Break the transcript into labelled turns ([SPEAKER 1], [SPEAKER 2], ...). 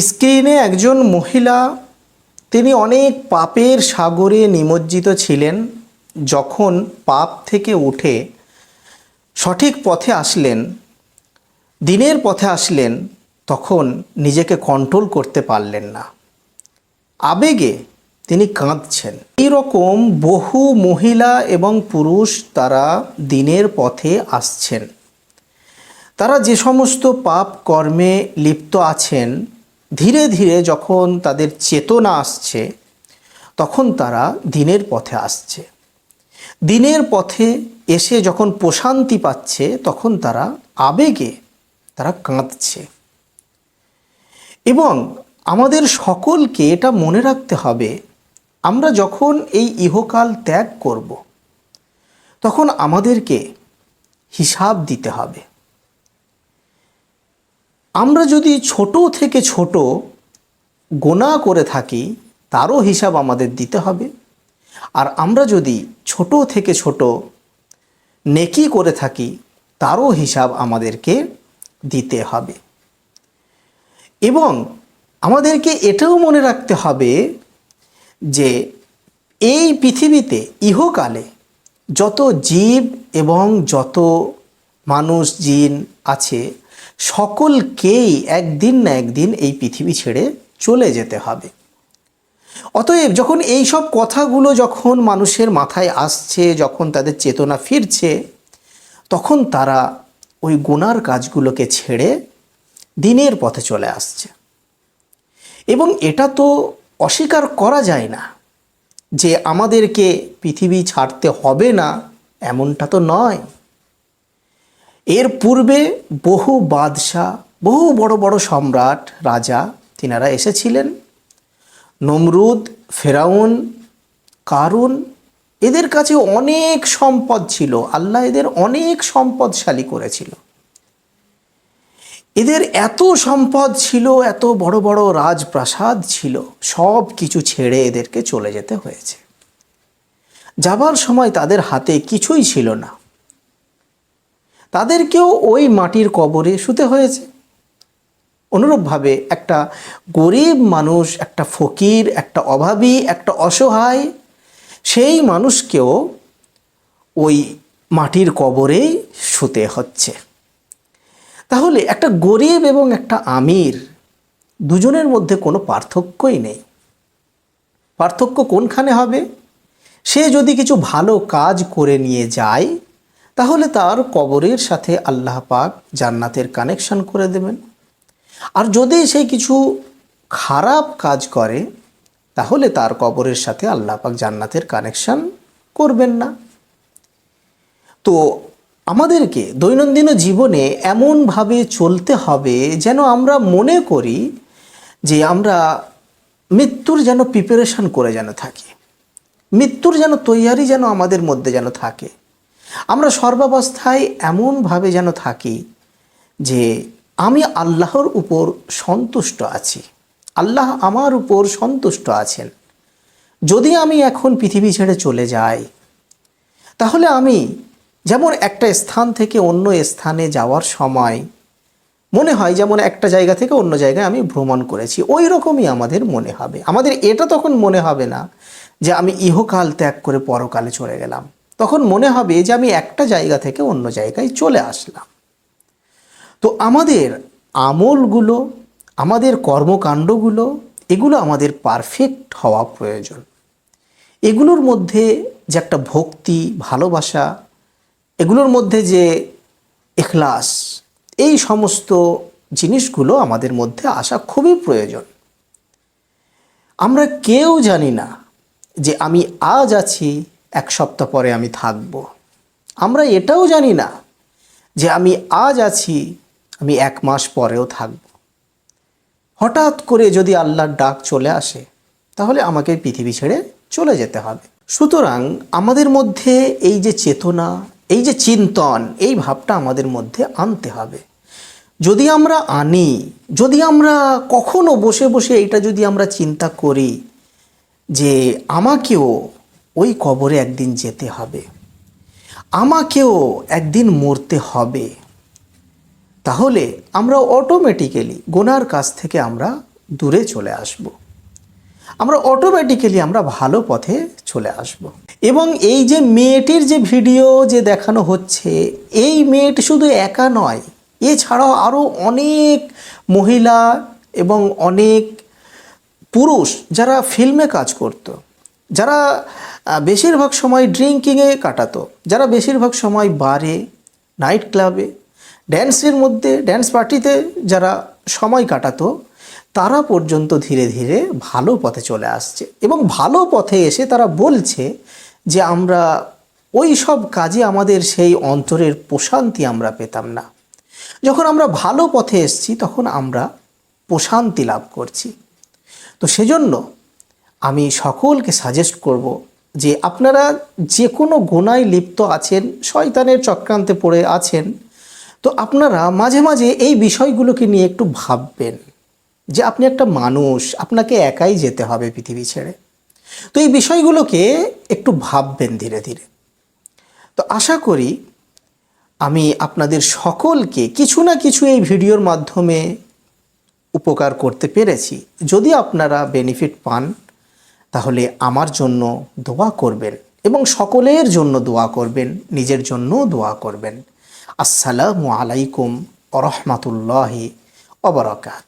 [SPEAKER 1] স্ক্রিনে একজন মহিলা, তিনি অনেক পাপের সাগরে নিমজ্জিত ছিলেন। যখন পাপ থেকে উঠে সঠিক পথে আসলেন, দিনের পথে আসলেন, তখন নিজেকে কন্ট্রোল করতে পারলেন না। আবেগে তিনি কাঁদছেন। এইরকম বহু মহিলা এবং পুরুষ তারা দিনের পথে আসছেন। তারা যে সমস্ত পাপ কর্মে লিপ্ত আছেন ধীরে ধীরে যখন তাদের চেতনা আসছে, তখন তারা দিনের পথে আসছে। দিনের পথে এসে যখন প্রশান্তি পাচ্ছে, তখন তারা আবেগে তারা কাঁদছে। এবং আমাদের সকলকে এটা মনে রাখতে হবে, আমরা যখন এই ইহকাল ত্যাগ করব, তখন আমাদেরকে হিসাব দিতে হবে। আমরা যদি ছোট থেকে ছোট গোনা করে থাকি, তারও হিসাব আমাদের দিতে হবে। আর আমরা যদি ছোট থেকে ছোট নেকি করে থাকি, তারও হিসাব আমাদেরকে দিতে হবে। এবং আমাদেরকে এটাও মনে রাখতে হবে যে, এই পৃথিবীতে ইহকালে যত জীব এবং যত মানুষ, জিন আছে, সকলকেই একদিন না একদিন এই পৃথিবী ছেড়ে চলে যেতে হবে। অতএব যখন এই সব কথাগুলো যখন মানুষের মাথায় আসছে, যখন তাদের চেতনা ফিরছে, তখন তারা ওই গুনার কাজগুলোকে ছেড়ে দিনের পথে চলে আসছে। এবং এটা তো অস্বীকার করা যায় না যে আমাদেরকে পৃথিবী ছাড়তে হবে না, এমনটা তো নয়। এর পূর্বে বহু বাদশাহ, বহু বড় বড় সম্রাট, রাজা তিনারা এসেছিলেন। নমরুদ, ফেরাউন, কারুন, এদের কাছে অনেক সম্পদ ছিল। আল্লাহ এদের অনেক সম্পদশালী করেছিল। এদের এত সম্পদ ছিল, এত বড় বড় রাজপ্রাসাদ ছিল, সব কিছু ছেড়ে এদেরকে চলে যেতে হয়েছে। যাবার সময় তাদের হাতে কিছুই ছিল না। তাদেরকেও ওই মাটির কবরে শুতে হয়েছে। অনুরূপভাবে একটা গরিব মানুষ, একটা ফকির, একটা অভাবী, একটা অসহায়, সেই মানুষকেও ওই মাটির কবরেই শুতে হচ্ছে। তাহলে একটা গরিব এবং একটা আমির দুজনের মধ্যে কোনো পার্থক্যই নেই। পার্থক্য কোনখানে হবে? সে যদি কিছু ভালো কাজ করে নিয়ে যায় তাহলে তার কবরের সাথে আল্লাহ পাক জান্নাতের কানেকশন করে দেবেন। আর যদি সে কিছু খারাপ কাজ করে, তাহলে তার কবরের সাথে আল্লাহ পাক জান্নাতের কানেকশন করবেন না। তো আমাদেরকে দৈনন্দিন জীবনে এমনভাবে চলতে হবে যেন আমরা মনে করি যে আমরা মৃত্যুর যেন প্রিপারেশন করে যেন থাকি। মৃত্যুর যেন তৈয়ারি যেন আমাদের মধ্যে যেন থাকে। আমরা সর্বাবস্থায় এমনভাবে যেন থাকি যে আমি আল্লাহর উপর সন্তুষ্ট আছি। আল্লাহ আমার উপর সন্তুষ্ট আছেন। যদি আমি এখন পৃথিবী ছেড়ে চলে যাই, তাহলে আমি যেমন একটা স্থান থেকে অন্য স্থানে যাওয়ার সময় মনে হয় যেমন একটা জায়গা থেকে অন্য জায়গায় আমি ভ্রমণ করেছি, ওই রকমই আমাদের মনে হবে। আমাদের এটা তখন মনে হবে না যে আমি ইহকাল ত্যাগ করে পরকালে চলে গেলাম। তখন মনে হবে যে আমি একটা জায়গা থেকে অন্য জায়গায় চলে আসলাম। তো আমাদের আমলগুলো, আমাদের কর্মকাণ্ডগুলো, এগুলো আমাদের পারফেক্ট হওয়া প্রয়োজন। এগুলোর মধ্যে যে একটা ভক্তি, ভালোবাসা, এগুলোর মধ্যে যে এখলাস, এই সমস্ত জিনিসগুলো আমাদের মধ্যে আসা খুবই প্রয়োজন। আমরা কেউ জানি না যে আমি আজ আছি এক সপ্তাহ পরে আমি থাকব। আমরা এটাও জানি না যে আমি আজ আছি, আমি এক মাস পরেও থাকব। হঠাৎ করে যদি আল্লাহর ডাক চলে আসে, তাহলে আমাকে পৃথিবী ছেড়ে চলে যেতে হবে। সুতরাং আমাদের মধ্যে এই যে চেতনা, এই যে চিন্তন, এই ভাবটা আমাদের মধ্যে আনতে হবে। যদি আমরা আনি, যদি আমরা কখনো বসে বসে এটা যদি আমরা চিন্তা করি যে আমাকেও ওই কবরে একদিন যেতে হবে। আমাকেও একদিন মরতে হবে। তাহলে আমরা অটোমেটিক্যালি গোনার কাছ থেকে আমরা দূরে চলে আসব। আমরা অটোমেটিক্যালি আমরা ভালো পথে চলে আসব। এবং এই যে মেয়েটির যে ভিডিও যে দেখানো হচ্ছে, এই মেয়েটি শুধু একা নয়, এছাড়াও আরও অনেক মহিলা এবং অনেক পুরুষ যারা ফিল্মে কাজ করত, যারা বেশিরভাগ সময় ড্রিঙ্কিংয়ে কাটাতো। যারা বেশিরভাগ সময় বারে, নাইট ক্লাবে, ড্যান্সের মধ্যে, ড্যান্স পার্টিতে যারা সময় কাটাতো, তারা পর্যন্ত ধীরে ধীরে ভালো পথে চলে আসছে এবং ভালো পথে এসে তারা বলছে যে, আমরা ওই সব কাজে আমাদের সেই অন্তরের প্রশান্তি আমরা পেতাম না। যখন আমরা ভালো পথে এসেছি, তখন আমরা প্রশান্তি লাভ করছি। তো সেজন্য আমি সকলকে সাজেস্ট করব যে আপনারা যে কোনো গোনায় লিপ্ত আছেন, শয়তানের চক্রান্তে পড়ে আছেন, তো আপনারা মাঝে মাঝে এই বিষয়গুলোকে নিয়ে একটু ভাববেন যে আপনি একটা মানুষ, আপনাকে একাই যেতে হবে পৃথিবী ছেড়ে। তো এই বিষয়গুলোকে একটু ভাববেন ধীরে ধীরে। তো আশা করি আমি আপনাদের সকলকে কিছু না কিছু এই ভিডিওর মাধ্যমে উপকার করতে পেরেছি। যদি আপনারা বেনিফিট পান তাহলে আমার জন্য দোয়া করবেন এবং সকলের জন্য দোয়া করবেন, নিজের জন্যও দোয়া করবেন। আসসালামু আলাইকুম রহমতুল্লাহি অবরাকাত